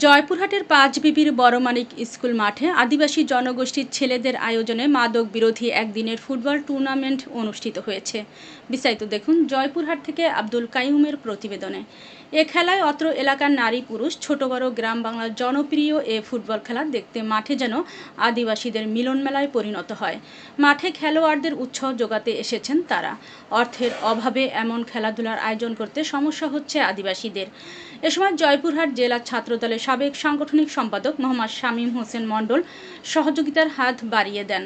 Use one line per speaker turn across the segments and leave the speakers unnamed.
জয়পুরহাটের পাঁচবিবির বড়মানিক স্কুল মাঠে আদিবাসী জনগোষ্ঠীর ছেলেদের আয়োজনে মাদক বিরোধী একদিনের ফুটবল টুর্নামেন্ট অনুষ্ঠিত হয়েছে। বিস্তারিত দেখুন জয়পুরহাট থেকে আব্দুল কাইয়ুমের প্রতিবেদনে। এ খেলায় অত্র এলাকার নারী পুরুষ, ছোট বড় গ্রাম বাংলার জনপ্রিয় এ ফুটবল খেলা দেখতে মাঠে যেন আদিবাসীদের মিলন মেলায় পরিণত হয়। মাঠে খেলোয়াড়দের উৎসাহ যোগাতে এসেছেন তারা। অর্থের অভাবে এমন খেলাধুলার আয়োজন করতে সমস্যা হচ্ছে আদিবাসীদের। এ সময় জয়পুরহাট জেলা ছাত্রদলের সাবেক সাংগঠনিক সম্পাদক মোহাম্মদ শামীম হোসেন মণ্ডল সহযোগিতার হাত বাড়িয়ে দেন।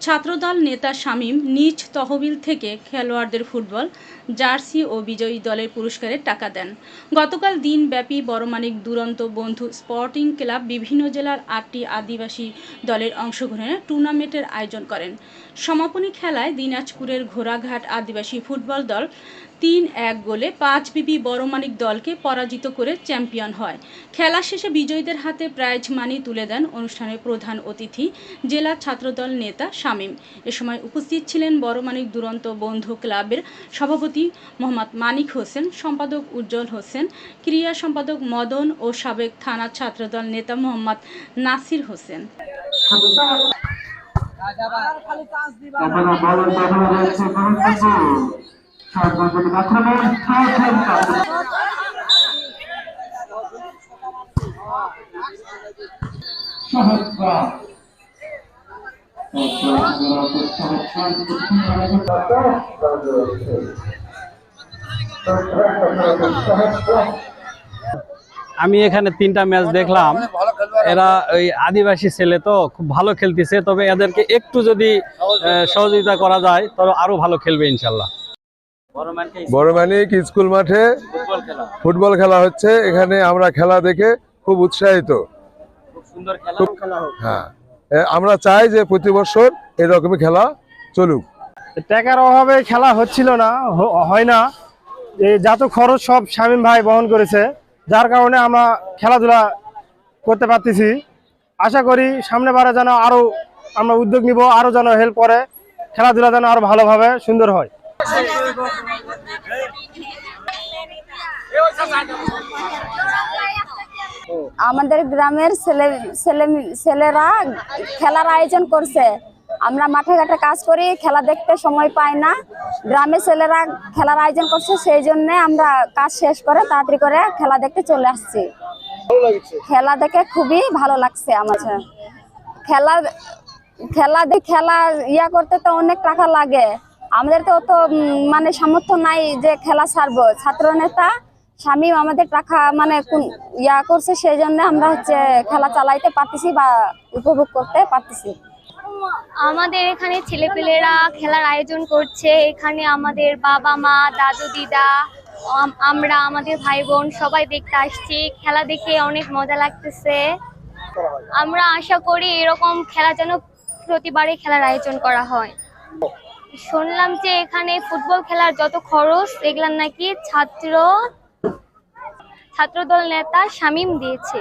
ছাত্রদল নেতা শামীম নিজ তহবিল থেকে খেলোয়াড়দের ফুটবল, জার্সি ও বিজয়ী দলের পুরস্কারের টাকা দেন। গতকাল দিনব্যাপী বড়মানিক দুরন্ত বন্ধু স্পোর্টিং ক্লাব বিভিন্ন জেলার আটটি আদিবাসী দলের অংশগ্রহণে টুর্নামেন্টের আয়োজন করেন। সমাপনী খেলায় দিনাজপুরের ঘোড়াঘাট আদিবাসী ফুটবল দল তিন এক গোলে পাঁচ বিবি বড়মানিক দলকে পরাজিত করে চ্যাম্পিয়ন হয়। খেলা শেষে বিজয়ীদের হাতে প্রাইজ মানি তুলে দেন অনুষ্ঠানের প্রধান অতিথি, জেলা ছাত্রদল নেতা শামীম। এ সময় উপস্থিত ছিলেন বড়মানিক দুরন্ত বন্ধু ক্লাবের সভাপতি মোহাম্মদ মানিক হোসেন, সম্পাদক উজ্জ্বল হোসেন ক্রিয়া সম্পাদক মদন ও সাবেক থানা ছাত্রদল নেতা মোহাম্মদ নাসির হোসেন।
আমি এখানে তিনটা ম্যাচ দেখলাম। এরা ওই আদিবাসী ছেলে তো, খুব ভালো খেলতেছে। তবে এদেরকে একটু যদি সহযোগিতা করা যায় তবে আরও ভালো খেলবে ইনশাল্লাহ।
বড় মানিক স্কুল মাঠে ফুটবল খেলা। হচ্ছে। এখানে আমরা খেলা দেখে খুব উৎসাহিত। হ্যাঁ। আমরা চাই যে প্রতি বছর এরকমই খেলা চলুক।
টাকার অভাবে খেলা হচ্ছিল না হ- হয় না। এই যত খরচ সব শামীম ভাই বহন করেছে। যার কারণে আমরা খেলাধুলা করতে পারতেছি। আশা করি সামনে বারে যেন আরও আমরা উদ্যোগ নিব আরও যেন হেল্প করে খেলাধুলা যেন আরও ভালোভাবে সুন্দর হয়।
আমাদের গ্রামের ছেলে ছেলে ছেলেরা খেলার আয়োজন করছে। আমরা মাঠে ঘাটে কাজ করি খেলা দেখতে সময় পাই না। গ্রামের ছেলেরা খেলার আয়োজন করছে সেই জন্য আমরা কাজ শেষ করে তাড়াতাড়ি করে খেলা দেখতে চলে আসছি। খেলা দেখে খুবই ভালো লাগছে আমার। খেলা খেলা খেলা ইয়া করতে তো অনেক টাকা লাগে। আমাদের তো অত মানে সামর্থ্য নাই যে খেলা ছাড়বো। ছাত্র নেতা, স্বামী আমাদের টাকা মানে কোন- ইয়া করছে সেই জন্য আমরা হচ্ছে খেলা চালাইতে পারতেছি বা উপভোগ করতে পারতেছি।
আমাদের এখানে ছেলেপেলেরা খেলার আয়োজন করছে। এখানে আমাদের বাবা মা, দাদু, দিদা, আম- আমরা, আমাদের ভাই বোন সবাই দেখতে আসছি। খেলা দেখে অনেক মজা লাগতেছে। আমরা আশা করি এরকম খেলা যেন প্রতিবারে খেলার আয়োজন করা হয়। শুনলাম যে এখানে ফুটবল খেলার যত খরচ এগুলার নাকি ছাত্র ছাত্রদল নেতা শামীম দিয়েছে।